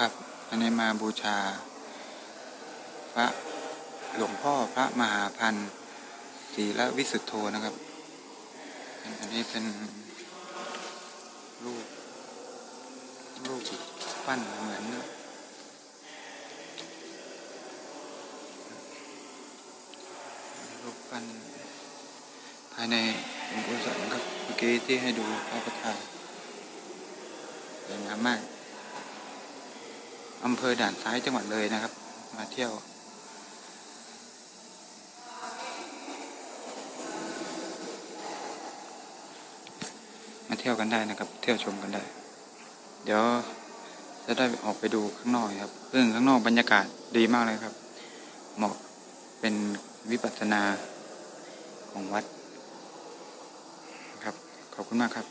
ครับ อันนี้มาบูชา พระหลวงพ่อพระมหาพันธ์ศีละวิสุทธโธนะครับ อันนี้เป็นรูปรูปปั้นเหมือนรูปปั้นภายในหลวงปู่สนครับเมื่อกี้ที่ให้ดูพระประธานสวยงามมาก อำเภอด่านซ้ายจังหวัดเลยนะครับ มาเที่ยว มาเที่ยวกันได้นะครับ เที่ยวชมกันได้ เดี๋ยวจะได้ออกไปดูข้างนอกครับซึ่งข้างนอกบรรยากาศดีมากเลยครับ เหมาะเป็นวิปัสสนาของวัดครับ ขอบคุณมากครับ